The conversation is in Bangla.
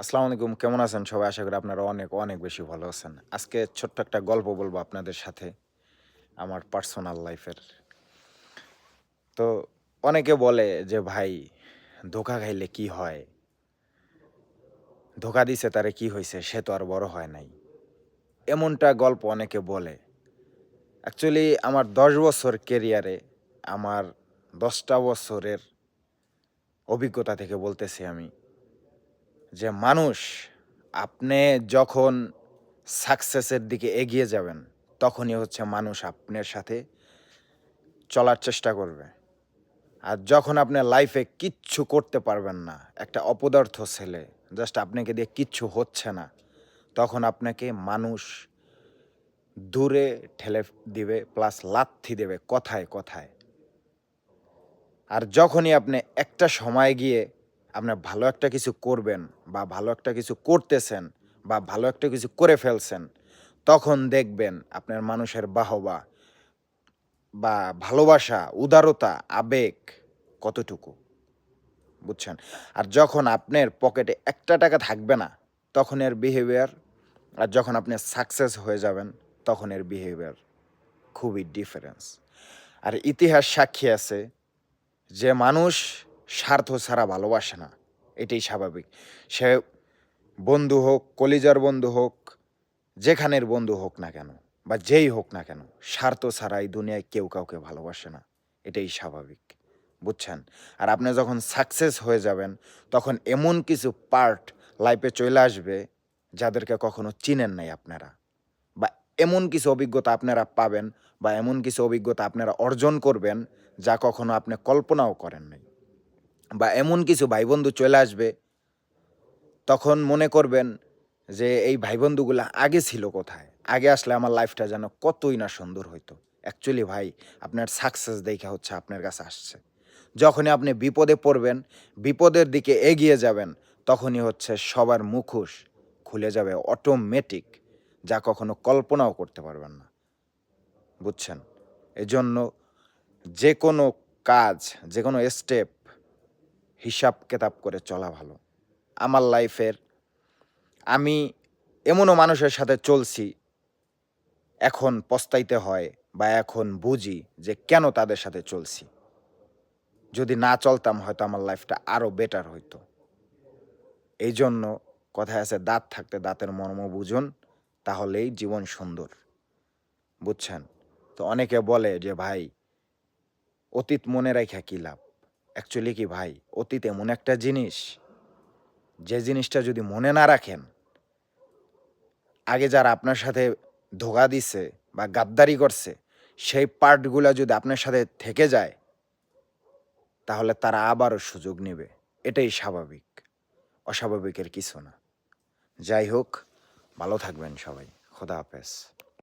আসসালামু আলাইকুম, কেমন আছেন সবাই? আশা করি আপনারা অনেক অনেক বেশি ভালো আছেন। আজকে ছোট্ট একটা গল্প বলব আপনাদের সাথে, আমার পার্সোনাল লাইফের তো অনেকে বলে যে, ভাই, ধোকা খাইলে কি হয়? ধোকা দিছে তারে কি হয়েছে সে তো আর বড় হয় নাই। এমনটা গল্প অনেকে বলে। অ্যাকচুয়ালি আমার দশ বছর কেরিয়ারে আমার দশটা বছরের অভিজ্ঞতা থেকে বলতেছি আমি। যে মানুষ, আপনি যখন সাকসেসের দিকে এগিয়ে যাবেন, তখনই হচ্ছে মানুষ আপনার সাথে চলার চেষ্টা করবে। আর যখন আপনি লাইফে কিচ্ছু করতে পারবেন না, একটা অপদার্থ ছেলে জাস্ট আপনাকে দিয়ে কিচ্ছু হচ্ছে না, তখন আপনাকে মানুষ দূরে ঠেলে দিবে প্লাস লাথি দেবে কথায় কথায়। আর যখনই আপনি একটা সময় গিয়ে আপনার ভালো একটা কিছু করবেন বা ভালো একটা কিছু করতেছেন বা ভালো একটা কিছু করে ফেলছেন, তখন দেখবেন আপনার মানুষের বাহবা বা ভালোবাসা, উদারতা, আবেগ কতটুকু? বুঝছেন? আর যখন আপনার পকেটে একটা টাকা থাকবে না, তখন এর বিহেভিয়ার আর যখন আপনি সাকসেস হয়ে যাবেন, তখন এর বিহেভিয়ার খুবই ডিফারেন্স আর ইতিহাস সাক্ষী আছে, যে মানুষ স্বার্থ ছাড়া ভালোবাসে না। এটাই স্বাভাবিক। সে বন্ধু হোক, কলিজার বন্ধু হোক, যেখানের বন্ধু হোক না কেন বা যেই হোক না কেন, স্বার্থ ছাড়া এই দুনিয়ায় কেউ কাউকে ভালোবাসে না। এটাই স্বাভাবিক। বুঝছেন? আর আপনি যখন সাকসেস হয়ে যাবেন, তখন এমন কিছু পার্ট লাইফে চলে আসবে যাদেরকে কখনো চিনেন নাই আপনারা বা এমন কিছু অভিজ্ঞতা আপনারা পাবেন বা এমন কিছু অভিজ্ঞতা আপনারা অর্জন করবেন যা কখনো আপনি কল্পনাও করেন নাই। বা এমন কিছু ভাইবন্ধু চলে আসবে, তখন মনে করবেন যে এই ভাইবন্ধুগুলো আগে ছিল কোথায়? আগে আসলে আমার লাইফটা যেন কতই না সুন্দর হইতো। অ্যাকচুয়ালি ভাই, আপনার সাকসেস দেখা হচ্ছে, আপনার কাছে আসছে। যখনই আপনি বিপদে পড়বেন, বিপদের দিকে এগিয়ে যাবেন, তখনই হচ্ছে সবার মুখোশ খুলে যাবে অটোমেটিক যা কখনো কল্পনাও করতে পারবেন না। বুঝছেন? এজন্য যে কোনো কাজ, যে কোনো স্টেপ হিসাব কেতাব করে চলা ভালো। আমার লাইফের আমি এমনও মানুষের সাথে চলছি, এখন পস্তাইতে হয় বা এখন বুঝি যে কেন তাদের সাথে চলছি। যদি না চলতাম হয়তো আমার লাইফটা আরও বেটার হইতো। এই জন্য কথায় আছে, দাঁত থাকতে দাঁতের মর্ম বুঝুন, তাহলেই জীবন সুন্দর। বুঝছেন? তো অনেকে বলে যে, ভাই, অতীত মনে রাখা কী লাভ? অ্যাকচুয়ালি কি ভাই, অতীত এমন একটা জিনিস, যে জিনিসটা যদি মনে না রাখেন, আগে যারা আপনার সাথে ধোকা দিছে বা গাদ্দারি করছে, সেই পার্টগুলো যদি আপনার সাথে থেকে যায়, তাহলে তারা আবারও সুযোগ নেবে। এটাই স্বাভাবিক, অস্বাভাবিকের কিছু না। যাই হোক, ভালো থাকবেন সবাই। খোদা হাফেজ।